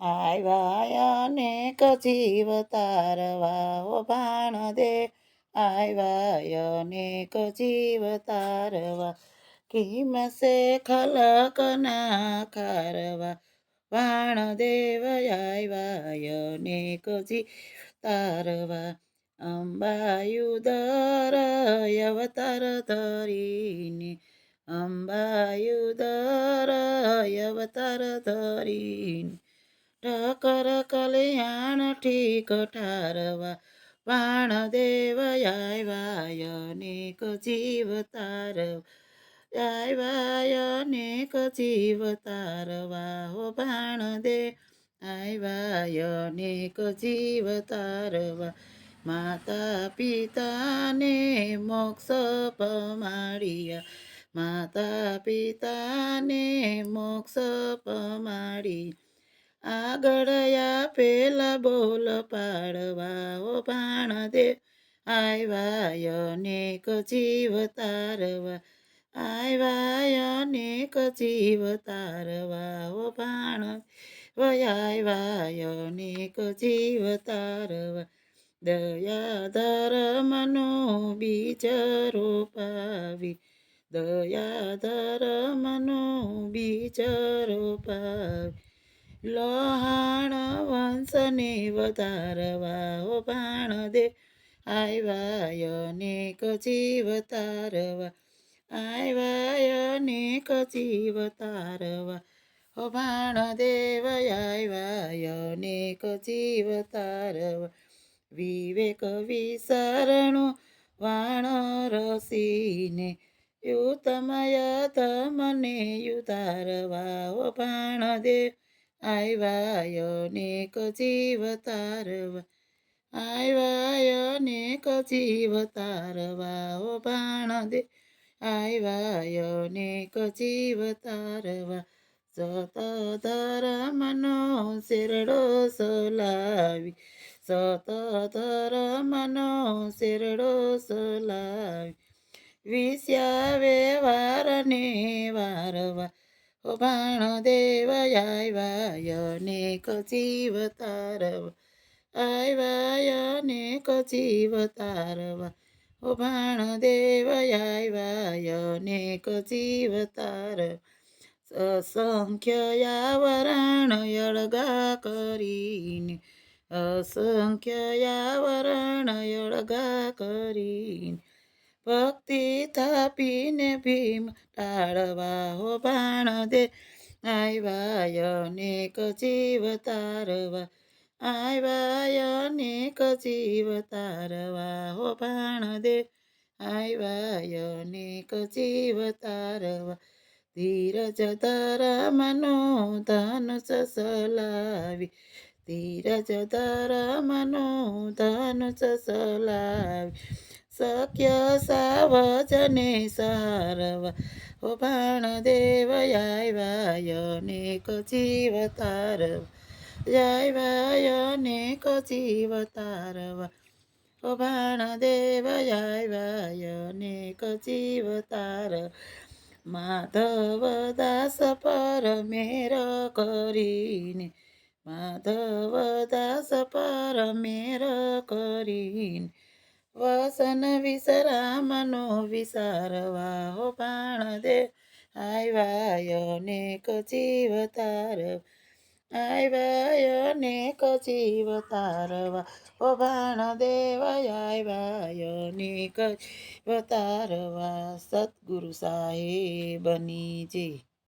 આવ્યા અનેક જીવ તારવા ઓ ભાણ દે આવ્યા અનેક જીવ તારવા. કિમસે ખલક ના ખારવા વાણ દેવ આવ્યા અનેક જીવ તારવા. અંબાયુદર અવતાર ધરીને. અંબાયુદર અવતાર ધરીને. कर कल्याण ठिक ठारवा बाणदेव यायवायनेक जीव तारवा यायवायनेक जीव तारवा हो दे आइवाय अनेक जीव तारवा माता पिता ने मोक्ष पमाडिया माता पिता ने मोक्ष पमाडी આગળ પેલા બોલ પાડવા ઓ ભાણ દે આવ્યા અનેક જીવ તારવા આવ્યા અનેક જીવ તારવા ઓ ભાણ વયાવ્યા અનેક જીવ તારવા, દયા ધર્મનો બીજ રોપાવી દયા ધર્મનો બીજ રોપાવી લોહાણ વંશને વધારવા, ઓ ભાણ દે આવ્યા અનેક જીવ તારવા આવ્યા અનેક જીવ તારવા. ઓ ભાણ દેવ આવ્યા અનેક જીવ તારવા. વિવેક વિસરણો વાણ રસીને યુતમય તમને યુતારવા ઓ ભાણ દેવ આવ્યા ને જીવ તારવા આવ્યા ને જીવ તારવા ઓ ભાણ દે આવ્યા ને જીવ તારવા સત ધર્મનો શેરડો સોલાવી સત ધર્મનો શેરડો સલાવી વાર ને વારવા ઓ ભાણ દેવ આવ્યા અનેક જીવ તારવા આવ્યા અનેક જીવ તારવા ઓ ભાણ દેવ આવ્યા અનેક જીવ તારવા અસંખ્ય યાવરણ અળગા કરીને અસંખ્ય યાવરણ અળગા કરીને ભક્તિ થાપીને ભીમ ટાળવા હો બાણ દે આવ્યા અનેક જીવ તારવા આવ્યા અનેક જીવ તારવા હો બાણ દે આવ્યા અનેક જીવ તારવા, ધીરજ ધરમનો ધનુષ સલાવી ધીરજ ધરમનો ધનુષ સલાવી सत्य सावचने सारव ओ जीव यायवायनेक जीवतारव यायवायनेक जीवतारव ओ अनेक जीव तार माधव दास परमेर करिने माधव दास परमेर करिने વસન વિશ્રામનો વિસારવા હો પાણ દે આવ્યા ને કચીવ તારવ આવ્યા ને કચીવ તારવા હો ભાણ દેવાય આવ્યા ને કચીવ તારવા સદગુરુ સાહેબની જય